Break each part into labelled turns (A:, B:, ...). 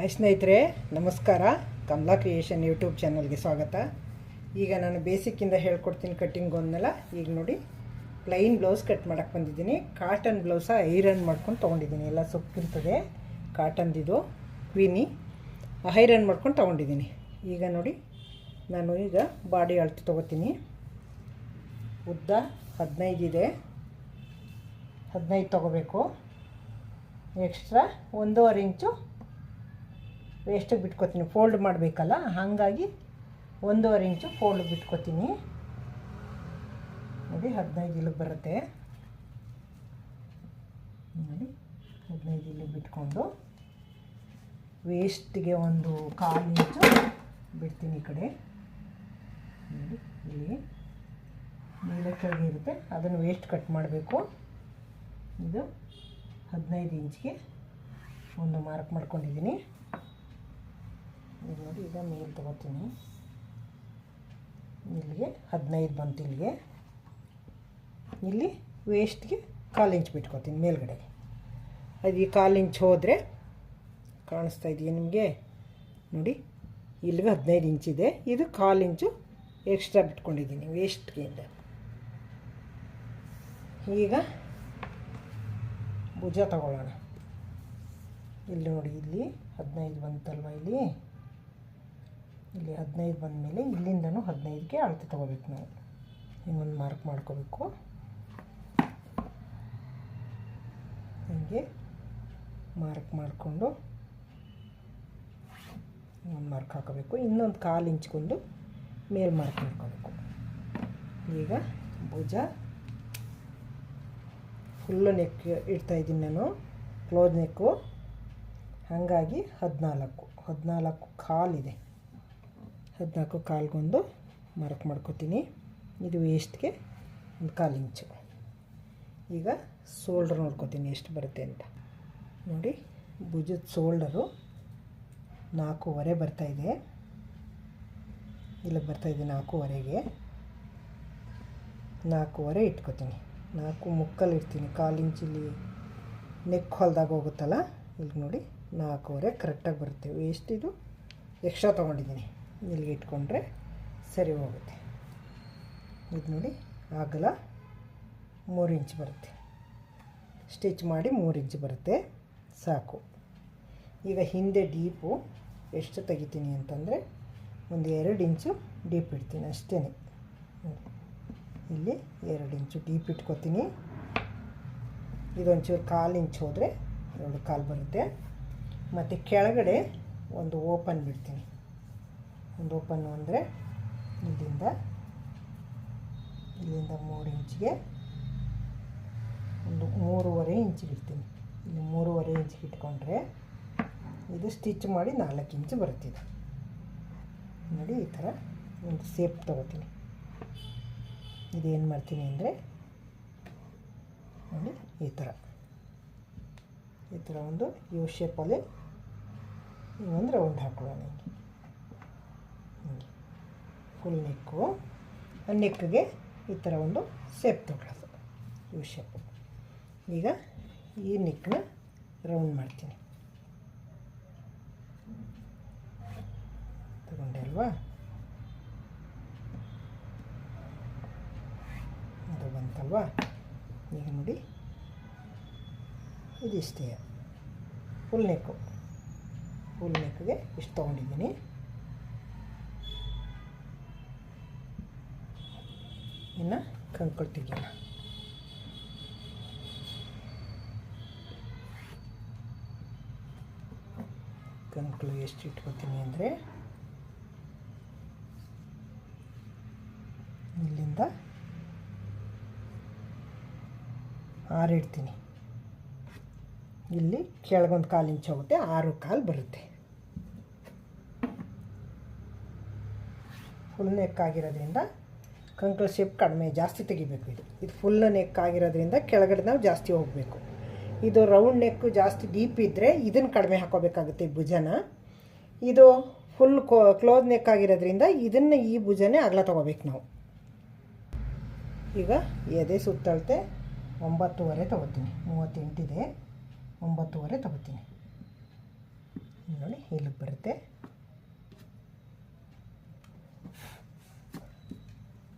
A: Hi ಸ್ನೇಹಿತರೆ, ನಮಸ್ಕಾರ. Kamala creation YouTube ಚಾನಲ್ಗೆ ಸ್ವಾಗತ. ಈಗ ನಾನು ಬೇಸಿಕ್ಕಿಂದ ಹೇಳ್ಕೊಡ್ತೀನಿ ಕಟ್ಟಿಂಗ್ ಒಂದೆಲ್ಲ. ಈಗ ನೋಡಿ ಪ್ಲೈನ್ ಬ್ಲೌಸ್ ಕಟ್ ಮಾಡೋಕ್ಕೆ ಬಂದಿದ್ದೀನಿ. ಕಾಟನ್ ಬ್ಲೌಸ ಐರನ್ ಮಾಡ್ಕೊಂಡು ತೊಗೊಂಡಿದ್ದೀನಿ. ಎಲ್ಲ ಸೊಪ್ಪಿರ್ತದೆ ಕಾಟನ್ದಿದು ಕ್ವೀನಿ ಐರನ್ ಮಾಡ್ಕೊಂಡು ತೊಗೊಂಡಿದ್ದೀನಿ. ಈಗ ನೋಡಿ, ನಾನು ಈಗ ಬಾಡಿ ಅಳತೆ ತೊಗೋತೀನಿ. ಉದ್ದ ಹದಿನೈದು ಇದೆ. ಹದಿನೈದು ತೊಗೋಬೇಕು. ಎಕ್ಸ್ಟ್ರಾ ಒಂದೂವರೆ ಇಂಚು ವೇಸ್ಟಿಗೆ ಬಿಟ್ಕೋತೀನಿ ಫೋಲ್ಡ್ ಮಾಡಬೇಕಲ್ಲ, ಹಾಗಾಗಿ ಒಂದೂವರೆ ಇಂಚು ಫೋಲ್ಡ್ ಬಿಟ್ಕೋತೀನಿ. ನೋಡಿ, ಹದಿನೈದು ಇಲ್ಲಿಗೆ ಬರುತ್ತೆ. ನೋಡಿ, ಹದಿನೈದು ಇಲ್ಲಿಗೆ ಬಿಟ್ಕೊಂಡು ವೇಸ್ಟಿಗೆ ಒಂದು ಕಾಲು ಇಂಚು ಬಿಡ್ತೀನಿ ಈ ಕಡೆ. ನೋಡಿ, ಇಲ್ಲಿ ಮೇಲೆ ಕೆಳಗೆ ಇರುತ್ತೆ, ಅದನ್ನು ವೇಸ್ಟ್ ಕಟ್ ಮಾಡಬೇಕು. ಇದು ಹದಿನೈದು ಇಂಚ್ಗೆ ಒಂದು ಮಾರ್ಕ್ ಮಾಡ್ಕೊಂಡಿದ್ದೀನಿ. ಇದು ನೋಡಿ, ಈಗ ಮೇಲೆ ತಗೋತೀನಿ. ಇಲ್ಲಿಗೆ ಹದಿನೈದು ಬಂತು ಇಲ್ಲಿಗೆ. ಇಲ್ಲಿ ವೇಸ್ಟ್ಗೆ ಕಾಲು ಇಂಚ್ ಬಿಟ್ಕೋತೀನಿ ಮೇಲ್ಗಡೆ. ಅದು ಈ ಕಾಲು ಇಂಚ್ ಹೋದರೆ ಕಾಣಿಸ್ತಾ ಇದೆಯಾ ನಿಮಗೆ? ನೋಡಿ, ಇಲ್ಲಿಗೆ ಹದಿನೈದು ಇಂಚಿದೆ ಇದು. ಕಾಲು ಇಂಚು ಎಕ್ಸ್ಟ್ರಾ ಬಿಟ್ಕೊಂಡಿದ್ದೀನಿ ವೇಸ್ಟ್ಗಿಂದ ಈಗ ಭುಜ ತಗೊಳ್ಳೋಣ. ಇಲ್ಲಿ ನೋಡಿ, ಇಲ್ಲಿ ಹದಿನೈದು ಬಂತಲ್ವ ಇಲ್ಲಿ? ಇಲ್ಲಿ ಹದಿನೈದು ಬಂದಮೇಲೆ ಇಲ್ಲಿಂದನೂ ಹದಿನೈದಕ್ಕೆ ಅಳತೆ ತೊಗೋಬೇಕು ನಾವು. ಹಿಂಗೊಂದು ಮಾರ್ಕ್ ಮಾಡ್ಕೋಬೇಕು. ಹೀಗೆ ಮಾರ್ಕ್ ಮಾಡಿಕೊಂಡು ಒಂದು ಮಾರ್ಕ್ ಹಾಕೋಬೇಕು. ಇನ್ನೊಂದು ಕಾಲು ಹಿಂಚ್ಕೊಂಡು ಮೇಲೆ ಮಾರ್ಕ್ ಮಾಡ್ಕೋಬೇಕು. ಈಗ ಭುಜ ಫುಲ್ಲು ನೆಕ್ ಇಡ್ತಾಯಿದ್ದೀನಿ ನಾನು. ಕ್ಲೋಸ್ ನೆಕ್ಕು ಹಾಗಾಗಿ ಹದಿನಾಲ್ಕು. ಹದಿನಾಲ್ಕು ಕಾಲಿದೆ ಹದಿನಾಲ್ಕು ಕಾಲ್ಗೊಂದು ಮಾರ್ಕ್ ಮಾಡ್ಕೋತೀನಿ. ಇದು ವೇಸ್ಟ್ಗೆ ಒಂದು ಕಾಲು ಇಂಚು. ಈಗ ಸೋಲ್ಡ್ರ್ ನೋಡ್ಕೋತೀನಿ ಎಷ್ಟು ಬರುತ್ತೆ ಅಂತ. ನೋಡಿ, ಭುಜದ ಸೋಲ್ಡರು ನಾಲ್ಕೂವರೆ ಬರ್ತಾಯಿದೆ ಇಲ್ಲಿಗೆ ಬರ್ತಾಯಿದೆ ನಾಲ್ಕೂವರೆಗೆ. ನಾಲ್ಕೂವರೆ ಇಟ್ಕೋತೀನಿ. ನಾಲ್ಕು ಮುಕ್ಕಲ್ಲಿ ಇಡ್ತೀನಿ. ಕಾಲು ಇಂಚಿಲ್ಲಿ ನೆಕ್ ಹೊಲ್ದಾಗ ಹೋಗುತ್ತಲ್ಲ ಇಲ್ಲಿ ನೋಡಿ ನಾಲ್ಕೂವರೆ ಕರೆಕ್ಟಾಗಿ ಬರುತ್ತೆ. ವೇಸ್ಟ್ ಇದು ಎಕ್ಸ್ಟ್ರಾ ತೊಗೊಂಡಿದ್ದೀನಿ. ಇಲ್ಲಿಗೆ ಇಟ್ಕೊಂಡ್ರೆ ಸರಿ ಹೋಗುತ್ತೆ. ಇದು ನೋಡಿ ಆಗಲ ಮೂರು ಇಂಚ್ ಬರುತ್ತೆ. ಸ್ಟಿಚ್ ಮಾಡಿ ಮೂರು ಇಂಚ್ ಬರುತ್ತೆ. ಸಾಕು. ಈಗ ಹಿಂದೆ ಡೀಪು ಎಷ್ಟು ತೆಗಿತೀನಿ ಅಂತಂದರೆ ಒಂದು ಎರಡು ಇಂಚು ಡೀಪ್ ಇಡ್ತೀನಿ ಅಷ್ಟೇ ಇಲ್ಲಿ ಎರಡು ಇಂಚು ಡೀಪ್ ಇಟ್ಕೊತೀನಿ. ಇದೊಂಚೂರು ಕಾಲು ಇಂಚ್ ಹೋದರೆ ಎರಡು ಕಾಲು ಬರುತ್ತೆ. ಮತ್ತು ಕೆಳಗಡೆ ಒಂದು ಓಪನ್ ಬಿಡ್ತೀನಿ. ಒಂದು ಓಪನ್ನು ಅಂದರೆ ಇಲ್ಲಿಂದ ಇಲ್ಲಿಂದ ಮೂರು ಇಂಚಿಗೆ ಒಂದು ಮೂರುವರೆ ಇಂಚಿಗೆ ಇಡ್ತೀನಿ. ಇಲ್ಲಿ ಮೂರುವರೆ ಇಂಚಿಗೆ ಇಟ್ಕೊಂಡ್ರೆ ಇದು ಸ್ಟಿಚ್ ಮಾಡಿ ನಾಲ್ಕು ಇಂಚು ಬರ್ತಿದೆ. ನೋಡಿ, ಈ ಥರ ಒಂದು ಸೇಪ್ ತೊಗೋತೀನಿ. ಇದೇನು ಮಾಡ್ತೀನಿ ಅಂದರೆ, ನೋಡಿ, ಈ ಥರ. ಈ ಥರ ಒಂದು ಯು ಶೇಪಲ್ಲಿ ಒಂದು ರೌಂಡ್ ಹಾಕೊಳ್ಳೋಣ ಫುಲ್ ನೆಕ್ಕು ನೆಕ್ಗೆ ಈ ಥರ ಒಂದು ಶೇಪ್ ತೊಗೊಳ್ಳೋದು ಯು ಶೇಪು ಈಗ ಈ ನೆಕ್ನ ರೌಂಡ್ ಮಾಡ್ತೀನಿ. ತಗೊಂಡೆ ಅಲ್ವಾ? ಅದು ಬಂತಲ್ವಾ? ಈಗ ನೋಡಿ. ಇದಿಷ್ಟೇ ಫುಲ್ ನೆಕ್ಕು ಫುಲ್ ನೆಕ್ಗೆ ಇಷ್ಟು ತೊಗೊಂಡಿದ್ದೀನಿ. ಇನ್ನು ಕಂಕಳು ತೆಗಿಯೋಣ ಕಂಕಳು ಎಷ್ಟು ಇಟ್ಕೋತೀನಿ ಅಂದರೆ ಇಲ್ಲಿಂದ ಆರು ಇಡ್ತೀನಿ. ಇಲ್ಲಿ ಕೆಳಗೊಂದು ಕಾಲು ಇಂಚ್ ಹೋಗುತ್ತೆ, ಆರು ಕಾಲು ಬರುತ್ತೆ. ಫುಲ್ ನೆಕ್ ಆಗಿರೋದ್ರಿಂದ ಕಂಕಳ ಶೇಪ್ ಕಡಿಮೆ, ಜಾಸ್ತಿ ತೆಗಿಬೇಕು ಇದು. ಇದು ಫುಲ್ ನೆಕ್ ಆಗಿರೋದ್ರಿಂದ ಕೆಳಗಡೆ ನಾವು ಜಾಸ್ತಿ ಹೋಗಬೇಕು. ಇದು ರೌಂಡ್ ನೆಕ್ಕು ಜಾಸ್ತಿ ಡೀಪ್ ಇದ್ದರೆ ಇದನ್ನು ಕಡಿಮೆ ಹಾಕೋಬೇಕಾಗುತ್ತೆ ಈ ಭುಜನ. ಇದು ಫುಲ್ ಕ್ಲೋಸ್ ನೆಕ್ ಆಗಿರೋದ್ರಿಂದ ಇದನ್ನು ಈ ಭುಜನೇ ಅಗಲ ತೊಗೋಬೇಕು ನಾವು. ಈಗ ಎದೆ ಸುತ್ತಳತೆ ಒಂಬತ್ತುವರೆ ತೊಗೋತೀನಿ. ಮೂವತ್ತೆಂಟಿದೆ, ಒಂಬತ್ತುವರೆ ತೊಗೋತೀನಿ. ನೋಡಿ, ಇಲ್ಲಿಗೆ ಬರುತ್ತೆ.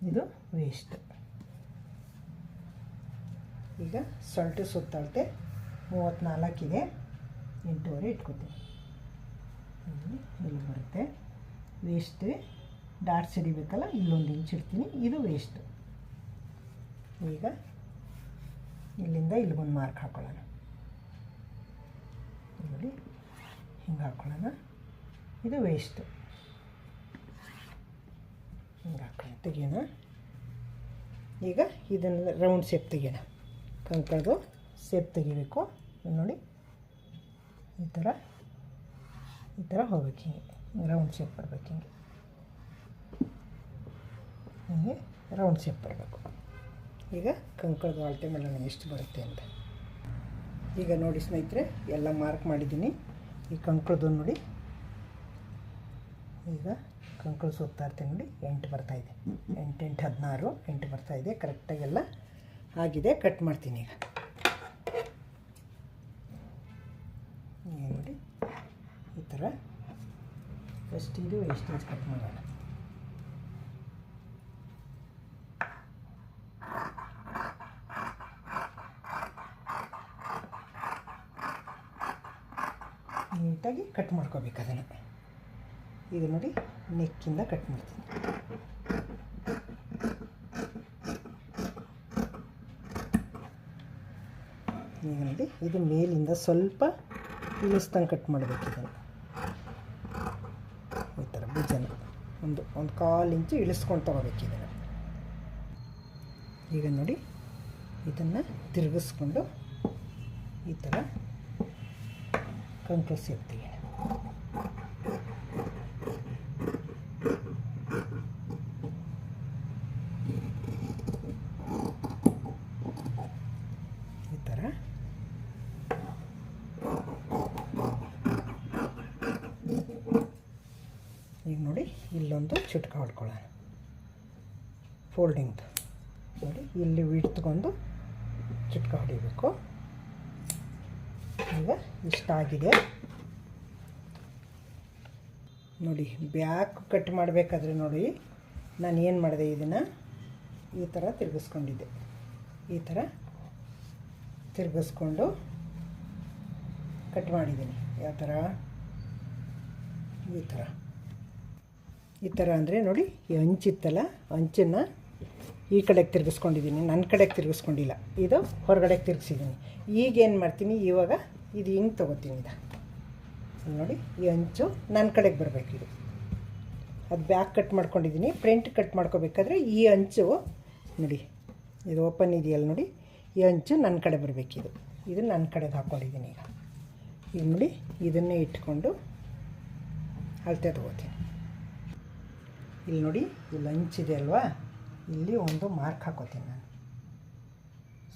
A: ಇದು ವೇಸ್ಟ್ ಈಗ ಸೊಲ್ಟು ಸುತ್ತಳತೆ ಮೂವತ್ತ್ನಾಲ್ಕಿದೆ ಎಂಟೂವರೆ ಇಟ್ಕೋತೀನಿ. ಇಲ್ಲಿ ಬರುತ್ತೆ. ವೇಸ್ಟ್ ಡಾಟ್ಸ್ ಹಿಡಿಬೇಕಲ್ಲ, ಇಲ್ಲೊಂದು ಇಂಚ್ ಇಡ್ತೀನಿ. ಇದು ವೇಸ್ಟ್ ಈಗ ಇಲ್ಲಿಂದ ಇಲ್ಲಿಗೊಂದು ಮಾರ್ಕ್ ಹಾಕೊಳ್ಳೋಣ. ನೋಡಿ, ಹಿಂಗೆ ಹಾಕೊಳ್ಳೋಣ. ಇದು ವೇಸ್ಟ್ ಹಿಂಗೆ ಹಾಕೋಣ ತೆಗಿಯೋಣ ಈಗ ಇದನ್ನು ರೌಂಡ್ ಶೇಪ್ ತೆಗಿಯೋಣ ಕಂಕಳದು ಶೇಪ್ ತೆಗಿಬೇಕು. ನೋಡಿ. ಈ ಥರ ಈ ಥರ ಹೋಗ್ಬೇಕು ಹಿಂಗೆ. ರೌಂಡ್ ಶೇಪ್ ಬರ್ಬೇಕು ಹಿಂಗೆ. ಹಿಂಗೆ ರೌಂಡ್ ಶೇಪ್ ಬರಬೇಕು. ಈಗ ಕಂಕಳದ ಅಳತೆ ಮಾಡೋಣ ಎಷ್ಟು ಬರುತ್ತೆ ಅಂತ. ಈಗ ನೋಡಿ ಸ್ನೇಹಿತರೆ, ಎಲ್ಲ ಮಾರ್ಕ್ ಮಾಡಿದ್ದೀನಿ. ಈ ಕಂಕಳದು ನೋಡಿ. ಈಗ ಕಂಕಳ ಸುತ್ತಾ ಇರ್ತೀನಿ ನೋಡಿ, ಎಂಟು ಬರ್ತಾಯಿದೆ ಎಂಟು ಎಂಟು, ಹದಿನಾರು, ಎಂಟು ಬರ್ತಾಯಿದೆ ಕರೆಕ್ಟಾಗೆಲ್ಲ ಆಗಿದೆ ಕಟ್ ಮಾಡ್ತೀನಿ ಈಗ. ನೋಡಿ, ಈ ಥರ ಫಸ್ಟ್ ಇದು ವೇಸ್ಟೇಜ್ ಕಟ್ ಮಾಡೋಣ. ನೀಟಾಗಿ ಕಟ್ ಮಾಡ್ಕೋಬೇಕು ಅದನ್ನು. ಇದು ನೋಡಿ ನೆಕ್ಕಿಂದ ಕಟ್ ಮಾಡ್ತೀನಿ. ಈಗ ನೋಡಿ ಇದು ಮೇಲಿಂದ ಸ್ವಲ್ಪ ಇಳಿಸ್ದಂಗೆ ಕಟ್ ಮಾಡಬೇಕು ಇದನ್ನು. ಈ ಥರ ಬೀಜನ ಒಂದು ಒಂದು ಕಾಲು ಇಂಚು ಇಳಿಸ್ಕೊಂಡು ತೊಗೋಬೇಕು ಇದನ್ನು. ಈಗ ನೋಡಿ ಇದನ್ನು ತಿರುಗಿಸ್ಕೊಂಡು ಈ ಥರ ಕಂಕಳ ಸೇರ್ತೀವಿ ಈ ಥರ ಈಗ ನೋಡಿ ಹೊಡ್ಕೊಳ್ಳೋಣ ಫೋಲ್ಡಿಂಗ್ದು ನೋಡಿ, ಇಲ್ಲಿ ವಿಡ್ತ್ಕೊಂಡು ಚಿಟ್ಕ ಹೊಡಿಬೇಕು. ಈಗ ಇಷ್ಟಾಗಿದೆ. ನೋಡಿ ಬ್ಯಾಕ್ ಕಟ್ ಮಾಡಬೇಕಾದ್ರೆ ನೋಡಿ, ನಾನು ಏನು ಮಾಡಿದೆ ಇದನ್ನು? ಈ ಥರ ತಿರುಗಿಸ್ಕೊಂಡಿದ್ದೆ. ಈ ಥರ ತಿರುಗಿಸ್ಕೊಂಡು ಕಟ್ ಮಾಡಿದ್ದೀನಿ. ಯಾವ ಥರ ಈ ಥರ ಈ ಥರ ಅಂದರೆ ನೋಡಿ, ಈ ಹಂಚಿತ್ತಲ್ಲ ಹಂಚನ್ನು ಈ ಕಡೆಗೆ ತಿರುಗಿಸ್ಕೊಂಡಿದ್ದೀನಿ ನನ್ನ ಕಡೆಗೆ ತಿರುಗಿಸ್ಕೊಂಡಿಲ್ಲ. ಇದು ಹೊರಗಡೆಗೆ ತಿರುಗಿಸಿದ್ದೀನಿ ಈಗೇನು ಮಾಡ್ತೀನಿ, ಇವಾಗ ಇದು ಹಿಂಗೆ ತೊಗೋತೀನಿ ಇದು. ನೋಡಿ, ಈ ಅಂಚು ನನ್ನ ಕಡೆಗೆ ಬರಬೇಕು ಇದು. ಅದು ಬ್ಯಾಕ್ ಕಟ್ ಮಾಡ್ಕೊಂಡಿದ್ದೀನಿ ಫ್ರಂಟ್ ಕಟ್ ಮಾಡ್ಕೋಬೇಕಾದ್ರೆ ಈ ಅಂಚು, ನೋಡಿ, ಇದು ಓಪನ್ ಇದೆಯಲ್ಲ ನೋಡಿ, ಈ ಅಂಚು ನನ್ನ ಕಡೆ ಬರಬೇಕಿದು ಇದು. ನನ್ನ ಕಡೆಗೆ ಹಾಕ್ಕೊಂಡಿದ್ದೀನಿ ಈಗ. ಈಗ ನೋಡಿ, ಇದನ್ನೇ ಇಟ್ಕೊಂಡು ಅಳತೆ ತೊಗೋತೀನಿ. ಇಲ್ಲಿ ನೋಡಿ ಇಲ್ಲಿ ಇದೆ ಅಲ್ವಾ? ಇಲ್ಲಿ ಒಂದು ಮಾರ್ಕ್ ಹಾಕೋತೀನಿ ನಾನು.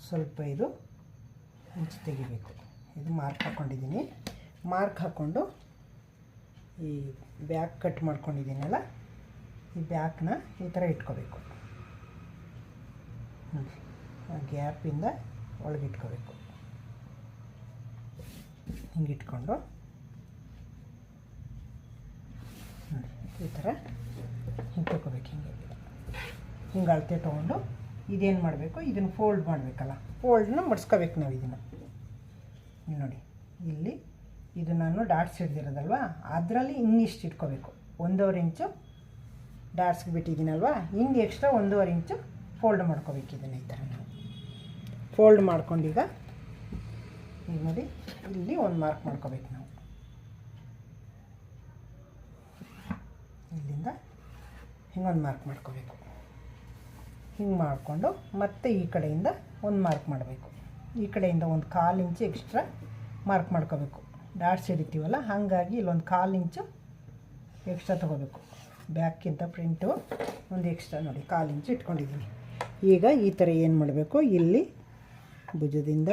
A: ಸ್ವಲ್ಪ ಇದು ಅಂಚು ತೆಗಿಬೇಕು. ಇದು ಮಾರ್ಕ್ ಹಾಕ್ಕೊಂಡಿದ್ದೀನಿ ಮಾರ್ಕ್ ಹಾಕ್ಕೊಂಡು ಈ ಬ್ಯಾಕ್ ಕಟ್ ಮಾಡ್ಕೊಂಡಿದ್ದೀನಲ್ಲ, ಈ ಬ್ಯಾಕ್ನ ಈ ಥರ ಇಟ್ಕೋಬೇಕು. ಆ ಗ್ಯಾಪಿಂದ ಒಳಗೆ ಇಟ್ಕೋಬೇಕು. ಹಿಂಗೆ ಇಟ್ಕೊಂಡು, ಈ ಥರ ತಗೋಬೇಕು ಹಿಂಗೆ ಹಿಂಗೆ ಅಳತೆ ತೊಗೊಂಡು ಇದೇನು ಮಾಡಬೇಕು? ಇದನ್ನು ಫೋಲ್ಡ್ ಮಾಡಬೇಕಲ್ಲ. ಫೋಲ್ಡ್ನ ಮಡ್ಸ್ಕೋಬೇಕು ನಾವು ಇದನ್ನು. ಇಲ್ಲಿ ನೋಡಿ, ಇಲ್ಲಿ ಇದು ನಾನು ಡಾಟ್ಸ್ ಹಿಡ್ದಿರೋದಲ್ವಾ? ಅದರಲ್ಲಿ ಇನ್ನಿಷ್ಟು ಇಟ್ಕೋಬೇಕು. ಒಂದೂವರೆ ಇಂಚು ಡಾಟ್ಸ್ಗೆ ಬಿಟ್ಟಿದ್ದೀನಲ್ವ? ಹಿಂಗೆ ಎಕ್ಸ್ಟ್ರಾ ಒಂದೂವರೆ ಇಂಚು ಫೋಲ್ಡ್ ಮಾಡ್ಕೋಬೇಕು ಇದನ್ನು ಈ ಥರ ನಾವು. ಫೋಲ್ಡ್ ಮಾಡ್ಕೊಂಡೀಗ ಈಗ ನೋಡಿ, ಇಲ್ಲಿ ಒಂದು ಮಾರ್ಕ್ ಮಾಡ್ಕೋಬೇಕು ನಾವು. ಇಲ್ಲಿಂದ ಹಿಂಗೊಂದು ಮಾರ್ಕ್ ಮಾಡ್ಕೋಬೇಕು. ಹಿಂಗೆ ಮಾಡಿಕೊಂಡು ಮತ್ತೆ ಈ ಕಡೆಯಿಂದ ಒಂದು ಮಾರ್ಕ್ ಮಾಡಬೇಕು. ಈ ಕಡೆಯಿಂದ ಒಂದು ಕಾಲು ಇಂಚು ಎಕ್ಸ್ಟ್ರಾ ಮಾರ್ಕ್ ಮಾಡ್ಕೋಬೇಕು. ಡಾಟ್ಸ್ ಹಿಡಿತೀವಲ್ಲ ಹಾಗಾಗಿ ಇಲ್ಲೊಂದು ಕಾಲು ಇಂಚು ಎಕ್ಸ್ಟ್ರಾ ತೊಗೋಬೇಕು. ಬ್ಯಾಕ್ಕಿಂತ ಪ್ರಿಂಟು ಒಂದು ಎಕ್ಸ್ಟ್ರಾ ನೋಡಿ, ಕಾಲು ಇಂಚು ಇಟ್ಕೊಂಡಿದ್ದೀನಿ. ಈಗ ಈ ಥರ ಏನು ಮಾಡಬೇಕು? ಇಲ್ಲಿ ಭುಜದಿಂದ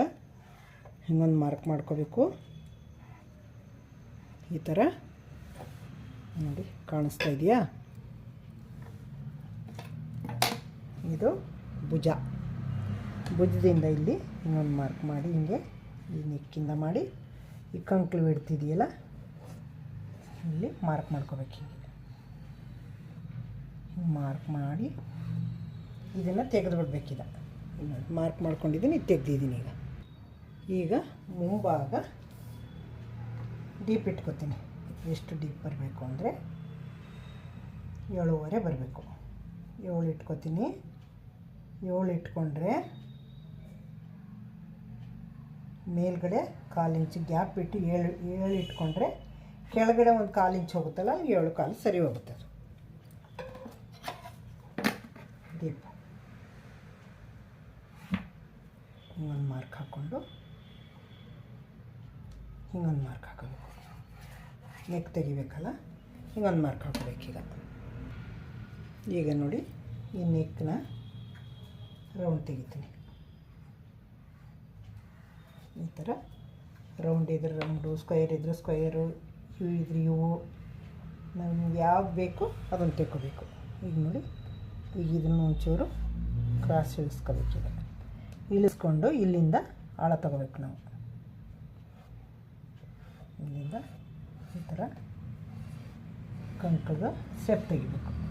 A: ಹಿಂಗೊಂದು ಮಾರ್ಕ್ ಮಾಡ್ಕೋಬೇಕು. ಈ ಥರ ನೋಡಿ, ಕಾಣಿಸ್ತಾ ಇದೆಯಾ? ಇದು ಭುಜ. ಭುಜದಿಂದ ಇಲ್ಲಿ ಇನ್ನೊಂದು ಮಾರ್ಕ್ ಮಾಡಿ, ಹಿಂಗೆ ಈ ನೆಕ್ಕಿಂದ ಮಾಡಿ, ಈ ಕಂಕ್ಳು ಇಡ್ತಿದೆಯಲ್ಲ ಇಲ್ಲಿ ಮಾರ್ಕ್ ಮಾಡ್ಕೋಬೇಕು ಹಿಂಗೆ. ಹಿಂಗೆ ಮಾರ್ಕ್ ಮಾಡಿ ಇದನ್ನು ತೆಗೆದು ಬಿಡ್ಬೇಕೀಗ ಮಾರ್ಕ್ ಮಾಡ್ಕೊಂಡಿದ್ದೀನಿ, ತೆಗ್ದಿದ್ದೀನಿ ಈಗ. ಈಗ ಮುಂಭಾಗ ಡೀಪ್ ಇಟ್ಕೊತೀನಿ. ಎಷ್ಟು ಡೀಪ್ ಬರಬೇಕು ಅಂದರೆ ಏಳುವರೆ ಬರಬೇಕು. ಏಳು ಇಟ್ಕೊತೀನಿ. ಏಳು ಇಟ್ಕೊಂಡ್ರೆ ಮೇಲ್ಗಡೆ ಕಾಲು ಇಂಚು ಗ್ಯಾಪ್ ಬಿಟ್ಟು ಏಳು ಏಳು ಇಟ್ಕೊಂಡ್ರೆ ಕೆಳಗಡೆ ಒಂದು ಕಾಲು ಇಂಚು ಹೋಗುತ್ತಲ್ಲ ಏಳು ಕಾಲು ಸರಿ ಹೋಗುತ್ತೆ ಅದು. ದೀಪ ಹಿಂಗೊಂದು ಮಾರ್ಕ್ ಹಾಕ್ಕೊಂಡು, ಹಿಂಗೊಂದು ಮಾರ್ಕ್ ಹಾಕೋಬೇಕು. ನೆಕ್ ತೆಗಿಬೇಕಲ್ಲ, ಹಿಂಗೊಂದು ಮಾರ್ಕ್ ಹಾಕೋಬೇಕೀಗ. ಈಗ ನೋಡಿ, ಈ ನೆಕ್ನ ರೌಂಡ್ ತೆಗಿತೀನಿ. ಈ ಥರ ರೌಂಡ್ ಇದ್ರೆ ರೌಂಡು ಸ್ಕ್ವಯರ್ ಇದ್ರೆ ಸ್ಕ್ವಯರು ಇವು ಇದ್ರೆ ಇವು ನಮ್ಗೆ ಯಾವ್ದು ಬೇಕು ಅದನ್ನು ತೆಕ್ಕೋಬೇಕು. ಈಗ ನೋಡಿ, ಈಗ ಇದನ್ನು ಒಂಚೂರು ಕ್ರಾಸ್ ಇಳಿಸ್ಕೋಬೇಕೀಗ ಇಳಿಸ್ಕೊಂಡು ಇಲ್ಲಿಂದ ಆಳ ತಗೋಬೇಕು ನಾವು. ಇಲ್ಲಿಂದ ಈ ಥರ ಕಂಕದ ಸೆಪ್ ತೆಗಿಬೇಕು. ಈ ಥರ ಒಂದು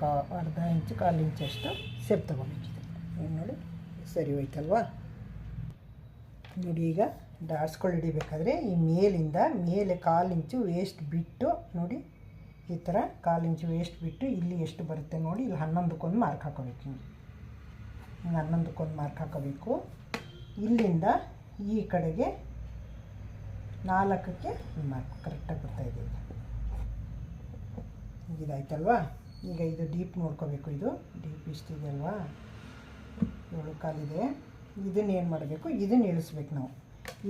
A: ಕಾ ಅರ್ಧ ಇಂಚು, ಕಾಲು ಇಂಚಷ್ಟು ಸೇಪ್ ತಗೋಬೇಕಿದೆ ಏನು ನೋಡಿ, ಸರಿ ಹೋಯ್ತಲ್ವಾ? ನೋಡಿ ಈಗ ಡಾಟ್ಸ್ಗಳು ಹಿಡಿಬೇಕಾದ್ರೆ ಈ ಮೇಲಿಂದ ಮೇಲೆ ಕಾಲು ಇಂಚು ವೇಸ್ಟ್ ಬಿಟ್ಟು, ನೋಡಿ ಈ ಥರ ಕಾಲು ಇಂಚು ವೇಸ್ಟ್ ಬಿಟ್ಟು ಇಲ್ಲಿ ಎಷ್ಟು ಬರುತ್ತೆ ನೋಡಿ, ಇಲ್ಲಿ ಹನ್ನೊಂದಕ್ಕೊಂದು ಮಾರ್ಕ್ ಹಾಕೋಬೇಕು. ಹಿಂಗೆ ಹನ್ನೊಂದಕ್ಕೊಂದು ಮಾರ್ಕ್ ಹಾಕೋಬೇಕು. ಇಲ್ಲಿಂದ ಈ ಕಡೆಗೆ ನಾಲ್ಕಕ್ಕೆ ಮಾರ್ಕ್ ಕರೆಕ್ಟಾಗಿ ಬರ್ತಾಯಿದೆ ಈಗ. ಇದಾಯ್ತಲ್ವಾ ಈಗ ಇದು ಡೀಪ್ ನೋಡ್ಕೋಬೇಕು ಇದು. ಡೀಪ್ ಇಷ್ಟಿದೆ ಅಲ್ವಾ? ಏಳು ಕಾಲಿದೆ. ಇದನ್ನ ಏನು ಮಾಡಬೇಕು? ಇದನ್ನು ಇಳಿಸ್ಬೇಕು ನಾವು.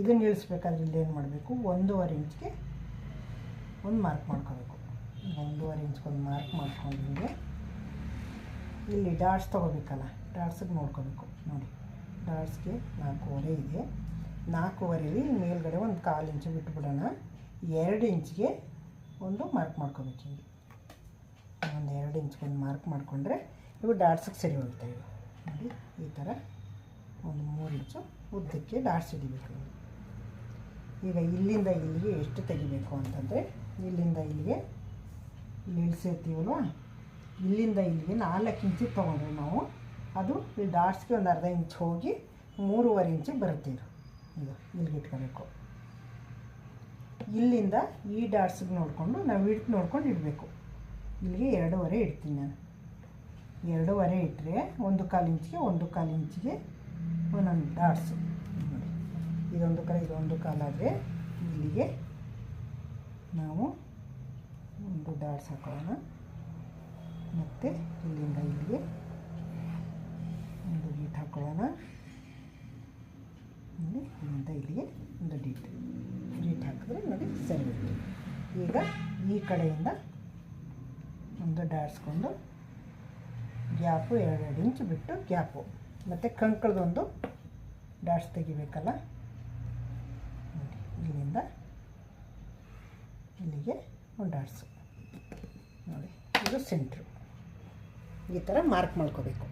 A: ಇದನ್ನು ಇಳಿಸ್ಬೇಕಾದ್ರೆ ಇಲ್ಲಿ ಏನು ಮಾಡಬೇಕು? ಒಂದೂವರೆ ಇಂಚ್ಗೆ ಒಂದು ಮಾರ್ಕ್ ಮಾಡ್ಕೋಬೇಕು. ಒಂದೂವರೆ ಇಂಚ್ಗೊಂದು ಮಾರ್ಕ್ ಮಾಡ್ಕೊಂಡು ನಿಮಗೆ ಇಲ್ಲಿ ಡಾಟ್ಸ್ ತೊಗೋಬೇಕಲ್ಲ ಡಾಟ್ಸಿಗೆ ನೋಡ್ಕೋಬೇಕು. ನೋಡಿ ಡಾಟ್ಸ್ಗೆ ನಾಲ್ಕೂವರೆ ಇದೆ. ನಾಲ್ಕೂವರೆಲಿ ಮೇಲ್ಗಡೆ ಒಂದು ಕಾಲು ಇಂಚು ಬಿಟ್ಬಿಡೋಣ. ಎರಡು ಇಂಚ್ಗೆ ಒಂದು ಮಾರ್ಕ್ ಮಾಡ್ಕೋಬೇಕು ಹಿಂಗೆ. ಒಂದು ಎರಡು ಇಂಚ್ಗೊಂದು ಮಾರ್ಕ್ ಮಾಡಿಕೊಂಡ್ರೆ ಇವು ಡಾಟ್ಸಿಗೆ ಸರಿ ಹೋಗ್ತಾ ಇವು. ನೋಡಿ, ಈ ಥರ ಒಂದು ಮೂರು ಇಂಚು ಉದ್ದಕ್ಕೆ ಡಾಟ್ಸ್ ಹಿಡಿಬೇಕು. ಈಗ ಇಲ್ಲಿಂದ ಇಲ್ಲಿಗೆ ಎಷ್ಟು ತೆಗಿಬೇಕು ಅಂತಂದರೆ, ಇಲ್ಲಿಂದ ಇಲ್ಲಿಗೆ ಇಲ್ಲಿ ಇಳಿಸಿರ್ತೀವಲ್ವ? ಇಲ್ಲಿಂದ ಇಲ್ಲಿಗೆ ನಾಲ್ಕು ಇಂಚಿಗೆ ತೊಗೊಂಡ್ರೆ ನಾವು ಅದು ಈ ಡಾಟ್ಸ್ಗೆ ಒಂದು ಅರ್ಧ ಇಂಚ್ ಹೋಗಿ ಮೂರುವರೆ ಇಂಚಿಗೆ ಬರುತ್ತೆ ಇದು. ಇಲ್ಲಿಗೆ ಇಟ್ಕೋಬೇಕು. ಇಲ್ಲಿಂದ ಈ ಡಾಟ್ಸ್ಗೆ ನೋಡಿಕೊಂಡು, ನಾವು ಇಡ್ತು ನೋಡ್ಕೊಂಡು ಇಡಬೇಕು. ಇಲ್ಲಿಗೆ ಎರಡೂವರೆ ಇಡ್ತೀನಿ ನಾನು. ಎರಡೂವರೆ ಇಟ್ಟರೆ ಒಂದು ಕಾಲು ಇಂಚಿಗೆ, ಒಂದು ಕಾಲು ಇಂಚಿಗೆ ಒಂದೊಂದು ಡಾಟ್ಸು ನೋಡಿ, ಇದೊಂದು ಕಾಲು ಇದೊಂದು ಕಾಲಾದರೆ ಇಲ್ಲಿಗೆ ನಾವು ಒಂದು ಡಾಟ್ಸ್ ಹಾಕೋಣ. ಮತ್ತು ಇಲ್ಲಿಂದ ಇಲ್ಲಿಗೆ ಒಂದು ಗೀಟ್ ಹಾಕೊಳ್ಳೋಣ. ಇಲ್ಲಿ ಇಲ್ಲಿಂದ ಇಲ್ಲಿಗೆ ಒಂದು ಡೀಟ್ ಡೀಟ್ ಹಾಕಿದ್ರೆ ನೋಡಿ, ಸರಿ ಈಗ ಈ ಕಡೆಯಿಂದ ಒಂದು ಡಾಟ್ಸ್ಕೊಂಡು ಗ್ಯಾಪು ಎರಡೆರಡು ಇಂಚು ಬಿಟ್ಟು ಗ್ಯಾಪು. ಮತ್ತು ಕಂಕಳದೊಂದು ಡಾಟ್ಸ್ ತೆಗಿಬೇಕಲ್ಲ? ನೋಡಿ, ಇಲ್ಲಿಂದ ಇಲ್ಲಿಗೆ ಒಂದು ಡಾಟ್ಸು ನೋಡಿ, ಇದು ಸೆಂಟ್ರು. ಈ ಥರ ಮಾರ್ಕ್ ಮಾಡ್ಕೋಬೇಕು.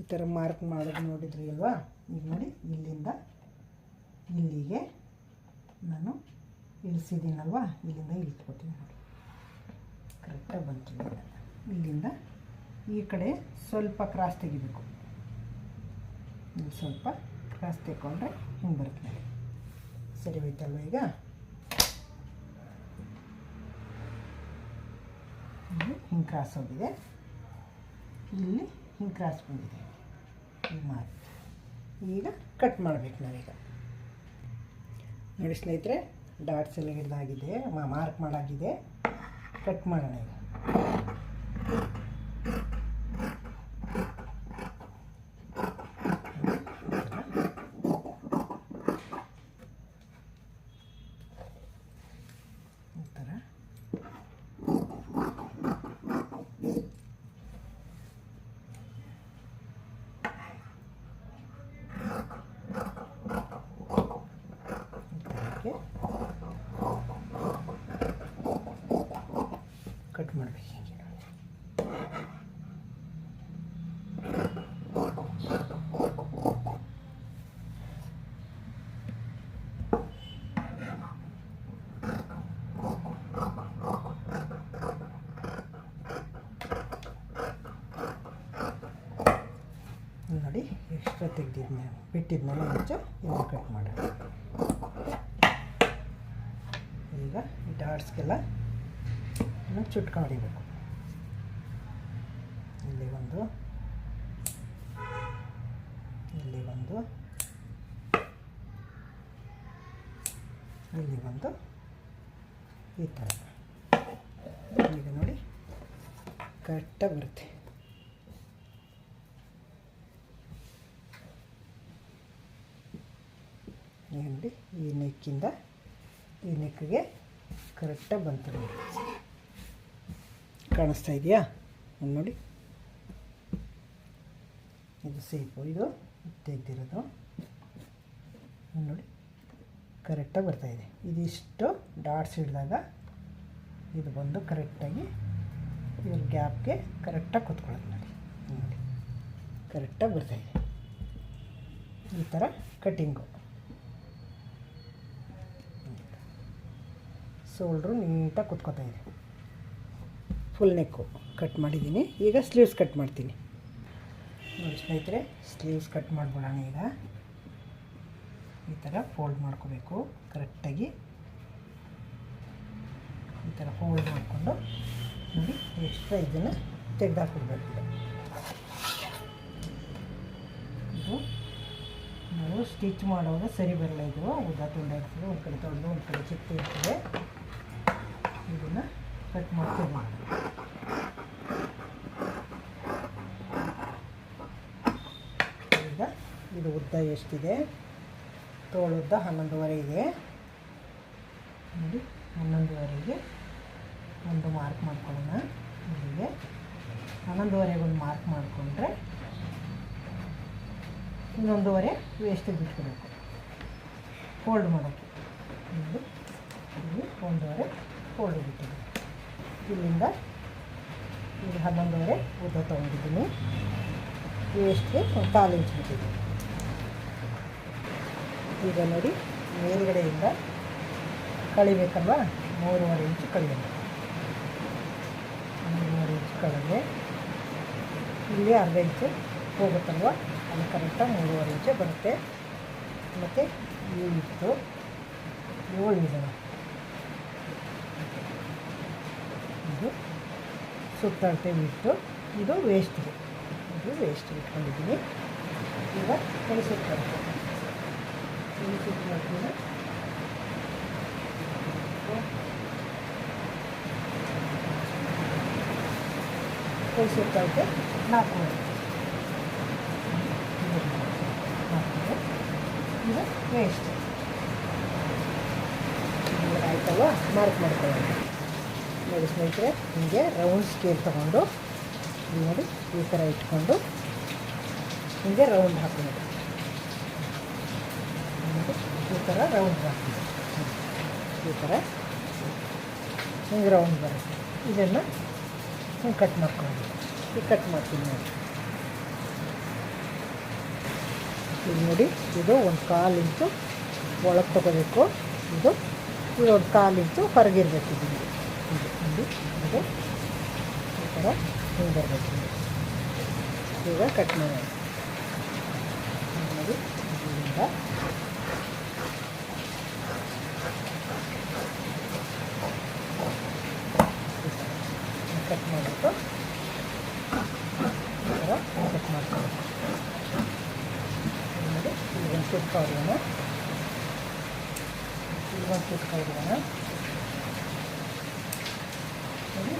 A: ಈ ಥರ ಮಾರ್ಕ್ ಮಾಡೋದು ನೋಡಿದ್ರಿ ಅಲ್ವಾ? ಈಗ ನೋಡಿ, ಇಲ್ಲಿಂದ ಇಲ್ಲಿಗೆ ನಾನು ಇಳಿಸಿದ್ದೀನಲ್ವಾ? ಇಲ್ಲಿಂದ ಇಳಿಸ್ಕೊತೀನಿ ನೋಡಿ. ಕರೆಕ್ಟಾಗಿ ಬಂತು ಇಲ್ಲಿಂದ ಈ ಕಡೆ ಸ್ವಲ್ಪ ಕ್ರಾಸ್ ತೆಗಿಬೇಕು. ಇಲ್ಲಿ ಸ್ವಲ್ಪ ಕ್ರಾಸ್ ತೆಕ್ಕೊಂಡ್ರೆ ಹಿಂಗೆ ಬರುತ್ತೆ ಸರಿ ಹೋಯ್ತಲ್ವ ಈಗ? ಹಿಂಗೆ ಕ್ರಾಸ್ ಹೋಗಿದೆ. ಇಲ್ಲಿ ಹಿಂಗೆ ಕ್ರಾಸ್ ಬಂದಿದೆ. ಮಾರ್ಕ್. ಈಗ ಕಟ್ ಮಾಡಬೇಕು ನಾವೀಗ. ನೋಡಿ ಸ್ನೇಹಿತರೆ ಡಾಟ್ಸ್ ಎಲ್ಲ ಹಿಡ್ದಾಗಿದೆ ಮಾರ್ಕ್ ಮಾಡಾಗಿದೆ. ಕಟ್ ಮಾಡೋಣ ಈಗ ಈ ಥರ ಇದಕ್ಕೆ ಕಟ್ ಮಾಡಬೇಕು ಹೀಗೆ ಎಕ್ಸ್ಟ್ರಾ ಬಿಟ್ಟಿದ ಮೇಲೆ ಹೆಚ್ಚು ಇದನ್ನು ಕಟ್ ಮಾಡಿ ಈಗ ಈ ಡಾಟ್ಸ್ಗೆಲ್ಲ ಇನ್ನು ಚುಟ್ಕ ಹೊಡಿಬೇಕು ಇಲ್ಲಿ ಒಂದು ಇಲ್ಲಿ ಒಂದು ಇಲ್ಲಿ ಒಂದು, ಈ ಥರ. ಈಗ ನೋಡಿ ಕರೆಕ್ಟಾಗಿ ಬರುತ್ತೆ. ನೋಡಿ ಈ ನೆಕ್ಕಿಂದ ಈ ನೆಕ್ಕಿಗೆ ಕರೆಕ್ಟಾಗಿ ಬಂತು ನೋಡಿ. ಕಾಣಿಸ್ತಾ ಇದೆಯಾ? ನೋಡಿ. ಇದು ಸೇಪು ಇದು ತೆಗ್ದಿರೋದು. ನೋಡಿ. ಕರೆಕ್ಟಾಗಿ ಬರ್ತಾಯಿದೆ ಇದಿಷ್ಟು ಡಾಟ್ಸ್ ಹಿಡಿದಾಗ ಇದು ಬಂದು ಕರೆಕ್ಟಾಗಿ ಇದ್ರ ಗ್ಯಾಪ್ಗೆ ಕರೆಕ್ಟಾಗಿ ಕೂತ್ಕೊಳ್ಳೋದು ನೋಡಿ. ನೋಡಿ. ಕರೆಕ್ಟಾಗಿ ಬರ್ತಾಯಿದೆ ಈ ಥರ ಕಟ್ಟಿಂಗು ಸೋಲ್ಡ್ರು ನೀಟಾಗಿ ಕುತ್ಕೋತಾ ಇದೆ ಫುಲ್ ನೆಕ್ಕು ಕಟ್ ಮಾಡಿದ್ದೀನಿ. ಈಗ ಸ್ಲೀವ್ಸ್ ಕಟ್ ಮಾಡ್ತೀನಿ. ನೋಡಿ ಸ್ನೇಹಿತರೆ ಸ್ಲೀವ್ಸ್ ಕಟ್ ಮಾಡ್ಬಿಡೋಣ ಈಗ. ಈ ಥರ ಫೋಲ್ಡ್ ಮಾಡ್ಕೋಬೇಕು ಕರೆಕ್ಟಾಗಿ. ಈ ಥರ ಫೋಲ್ಡ್ ಮಾಡಿಕೊಂಡು ನೋಡಿ ಎಕ್ಸ್ಟ್ರಾ ಇದನ್ನು ತೆಗೆದಾಕ್ಬಿಡ್ಬೇಕು ಇದು ಇದು ನಾವು ಸ್ಟಿಚ್ ಮಾಡುವಾಗ ಸರಿ ಬರಲ್ಲ ಇದು. ಉದ್ದ ತುಂಡ ಇರ್ತದೆ ಒಂದು ಕಡೆ ತೊಳೆದು ಒಂದು ಕಡೆ ಚಿಕ್ಕ ಇರ್ತದೆ. ಇದನ್ನು ಕಟ್ ಮಾಡ್ತೀವಿ ಈಗ ಇದು ಉದ್ದ ಎಷ್ಟಿದೆ? ತೋಳು ಉದ್ದ ಹನ್ನೊಂದುವರೆ ಇದೆ. ನೋಡಿ, ಹನ್ನೊಂದುವರೆಗೆ ಒಂದು ಮಾರ್ಕ್ ಮಾಡ್ಕೊಳ್ಳೋಣ. ಇಲ್ಲಿಗೆ ಹನ್ನೊಂದುವರೆಗೆ ಒಂದು ಮಾರ್ಕ್ ಮಾಡಿಕೊಂಡ್ರೆ ಇನ್ನೊಂದುವರೆ ವೇಸ್ಟಿಗೆ ಬಿಟ್ಕೊಬೇಕು ಫೋಲ್ಡ್ ಮಾಡೋಕ್ಕೆ. ಒಂದು ಇಲ್ಲಿ ಒಂದೂವರೆ. ಫೋಲ್ಡ್ ಬಿಟ್ಟಿದ್ದೀನಿ ಇಲ್ಲಿಂದ ಈಗ ಹನ್ನೊಂದುವರೆ ಉದ್ದ ತೊಗೊಂಡಿದ್ದೀನಿ. ವೇಸ್ಟ್ಗೆ ಕಾಲು ಇಂಚ್ ಬಿಟ್ಟಿದ್ದೀನಿ ಈಗ ನೋಡಿ, ಮೇಲುಗಡೆಯಿಂದ ಕಳಿಬೇಕಲ್ವ? ಮೂರುವರೆ ಇಂಚು ಕಳಿಯೋಣ ಮೂರುವರೆ ಇಂಚು ಕಳೆದೆ ಇಲ್ಲಿ ಅರ್ಧ ಇಂಚು ಹೋಗುತ್ತಲ್ವ? ಅಲ್ಲಿ ಕರೆಕ್ಟಾಗಿ ಮೂರುವರೆ ಇಂಚು ಬರುತ್ತೆ. ಮತ್ತು ಈ ಇತ್ತು ಏಳು ಇದೆ ಇದು ಸುತ್ತಳತೆ ಬಿಟ್ಟು ಇದು ವೇಸ್ಟ್ಗೆ ಇದು ವೇಸ್ಟ್ ಇಟ್ಕೊಂಡಿದ್ದೀನಿ. ಈಗ ಕೈ ಸುತ್ತಳತೆ ಕೈ ಸುತ್ತಳತೆನ ಕೈ ಸುತ್ತಳತೆ ನಾಲ್ಕು ಈಗ ವೇಸ್ಟ್ ಆಯ್ತಲ್ವ? ಮಾರ್ಕ್ ಮಾಡ್ಕೊಳ್ಳೋಣ. ನೋಡಿ ಸ್ನೇಹಿತರೆ ಹೀಗೆ ರೌಂಡ್ ಸ್ಕೇಲ್ ತೊಗೊಂಡು ನೋಡಿ ಈ ಥರ ಇಟ್ಕೊಂಡು ಹೀಗೆ ರೌಂಡ್ ಹಾಕೊಂಡು ಈ ಥರ ರೌಂಡ್ ಹಾಕಿ ಈ ಥರ ಹಿಂಗೆ ರೌಂಡ್ ಬರುತ್ತೆ. ಇದನ್ನು ಹಿಂಗೆ ಕಟ್ ಮಾಡ್ಕೊಂಡು ಈಗ ಕಟ್ ಮಾಡ್ತೀನಿ ನೋಡಿ. ಇಲ್ಲಿ ನೋಡಿ, ಇದು ಒಂದು ಕಾಲು ಇಂಚು ಒಳಗೆ ತೊಗೋಬೇಕು. ಇದು ಇದು ಒಂದು ಕಾಲು ಇಂಚು ಹೊರಗಿರ್ಬೇಕು ಇದು ಇದು ಈ ಥರ ಹಿಂಗೆ ಬರಬೇಕು ಈಗ ಕಟ್ ಮಾಡೋಣ ನೋಡಿ ಇಲ್ಲಿಂದ ಕಟ್ ಮಾಡಿಬಿಟ್ಟು ಈ ಥರ ಕಟ್ ಮಾಡ್ಕೊಬೇಕು ನೋಡಿ ಈಗೊಂದು ಸುತ್ತ ಹೊಡೆಯೋಣ ಈಗೊಂದು ಸುತ್ತ ಹೊಡೆಯೋಣ ನೋಡಿ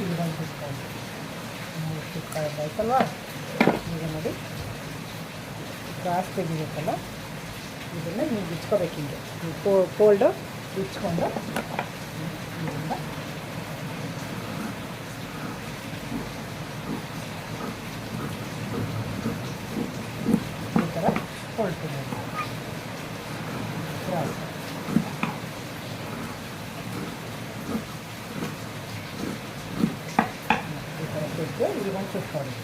A: ಈಗೊಂದು ಸುತ್ತ ಹೊಡೆಯೋಣ ಮೂರು ಸುತ್ತ ಆಯ್ತಲ್ವಾ ಈಗ ನೋಡಿ ಕ್ರಾಸ್ ತೆಗಿಬೇಕಲ್ಲ ಇದನ್ನು ನೀವು ಬಿಚ್ಕೋಬೇಕು ಹಿಂಗೆ ಫೋಲ್ಡು ಬಿಚ್ಕೊಂಡು ಇದರಿಂದ ಈ ಥರ ಫೋಲ್ಡ್ ತೆಗಿಬೇಕು ಕ್ರಾಸ್ ಥರ ತೆಗೆದು ಇದನ್ನು ಸುತ್ಕೊಂಡು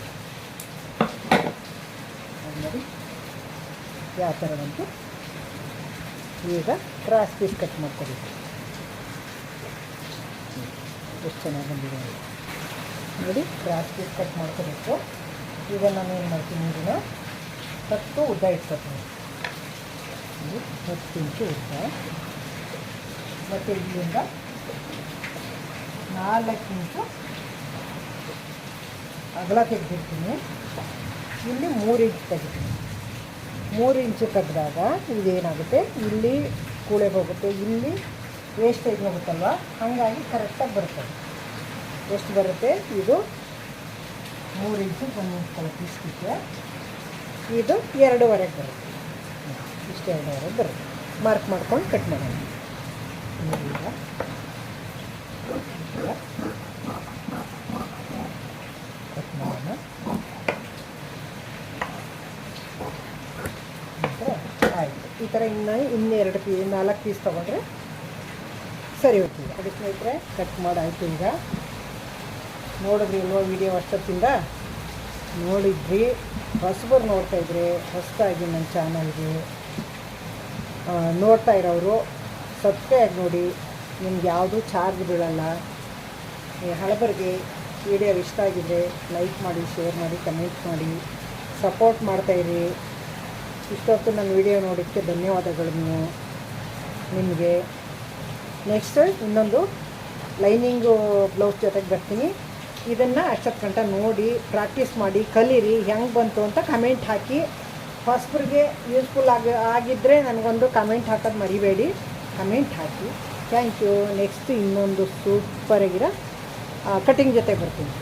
A: ನೋಡಿ ಯಾವ ಥರ ಬಂತು ಈಗ ಕ್ರಾಸ್ ಪೀಸ್ ಕಟ್ ಮಾಡ್ಕೋಬೇಕು ಎಷ್ಟು ಚೆನ್ನಾಗಿ ಬಂದಿದೆ ನೋಡಿ. ಕ್ರಾಸ್ ಪೀಸ್ ಕಟ್ ಮಾಡ್ಕೋಬೇಕು ಈಗ ನಾನು ಏನು ಮಾಡ್ತೀನಿ ಇದನ್ನು ಹತ್ತು ಉದ್ದ ಇಟ್ಕೊತೀನಿ ಹತ್ತು ಇಂಚು ಉದ್ದ ಮತ್ತು ಇಲ್ಲಿಂದ ನಾಲ್ಕು ಇಂಚು ಅಗಲ ತೆಗೆದಿರ್ತೀನಿ. ಇಲ್ಲಿ ಮೂರು ಇಂಚ್ ತೆಗಿತೀನಿ ಮೂರು ಇಂಚು ತೆಗೆದಾಗ ಇದೇನಾಗುತ್ತೆ? ಇಲ್ಲಿ ಕೂಳೆ ಹೋಗುತ್ತೆ. ಇಲ್ಲಿ ವೇಸ್ಟೇಜ್ ಹೋಗುತ್ತಲ್ವ? ಹಾಗಾಗಿ ಕರೆಕ್ಟಾಗಿ ಬರುತ್ತೆ. ಎಷ್ಟು ಬರುತ್ತೆ? ಇದು ಮೂರು ಇಂಚು ಇಂಚು ಪೀಸ್ಟಿಗೆ ಇದು ಎರಡೂವರೆಗೆ ಬರುತ್ತೆ. ಇಷ್ಟು ಎರಡೂವರೆಗೆ ಬರುತ್ತೆ. ಮಾರ್ಕ್ ಮಾಡ್ಕೊಂಡು ಕಟ್ ಮಾಡೋಣ ಈಗ ಈಗ ಕಟ್ ಮಾಡೋಣ ಮತ್ತೆ ಆಯಿತು ಈ ಥರ ಇನ್ನೆರಡು ಪೀ, ನಾಲ್ಕು ಪೀಸ್ ತೊಗೊಂಡ್ರೆ ಸರಿ ಹೋಗ್ತೀವಿ ಅದಕ್ಕೆ ಸ್ನೇಹಿತರೆ ಕಟ್ ಮಾಡಾಯಿತು ಈಗ. ನೋಡಿದ್ರಿ ಇಲ್ವೋ ವಿಡಿಯೋ ಅಷ್ಟೊತ್ತಿಂದ? ನೋಡಿದ್ರಿ. ಹೊಸಬರು ನೋಡ್ತಾಯಿದ್ರೆ ಹೊಸದಾಗಿ ನನ್ನ ಚಾನಲ್ಗೆ ನೋಡ್ತಾ ಇರೋರು ಸಬ್ಸ್ಕ್ರೈಬ್ ನೋಡಿ, ನಿಮ್ಗೆ ಯಾವುದೂ ಚಾರ್ಜ್ ಬೀಳಲ್ಲ. ಹಳಬರಿಗೆ ವಿಡಿಯೋ ಇಷ್ಟ ಆಗಿದ್ರೆ ಲೈಕ್ ಮಾಡಿ ಶೇರ್ ಮಾಡಿ ಕಮೆಂಟ್ ಮಾಡಿ ಸಪೋರ್ಟ್ ಮಾಡ್ತಾಯಿರಿ ಇಷ್ಟೊತ್ತು ನನ್ನ ವಿಡಿಯೋ ನೋಡೋಕ್ಕೆ ಧನ್ಯವಾದಗಳು ನೀವು. ನಿಮಗೆ ನೆಕ್ಸ್ಟ್ ಇನ್ನೊಂದು ಲೈನಿಂಗು ಬ್ಲೌಸ್ ಜೊತೆಗೆ ಬರ್ತೀನಿ. ಇದನ್ನು ಅಷ್ಟೊತ್ತು ಗಂಟ ನೋಡಿ ಪ್ರಾಕ್ಟೀಸ್ ಮಾಡಿ, ಕಲೀರಿ, ಹೆಂಗೆ ಬಂತು ಅಂತ ಕಮೆಂಟ್ ಹಾಕಿ. ಹೊಸಬ್ರಿಗೆ ಯೂಸ್ಫುಲ್ ಆಗಿ ಆಗಿದ್ದರೆ ನನಗೊಂದು ಕಮೆಂಟ್ ಹಾಕೋದು ಮರಿಬೇಡಿ. ಕಮೆಂಟ್ ಹಾಕಿ. ಥ್ಯಾಂಕ್ ಯು ನೆಕ್ಸ್ಟ್ ಇನ್ನೊಂದು ಸೂಪರಾಗಿರೋ ಕಟಿಂಗ್ ಜೊತೆ ಬರ್ತೀನಿ.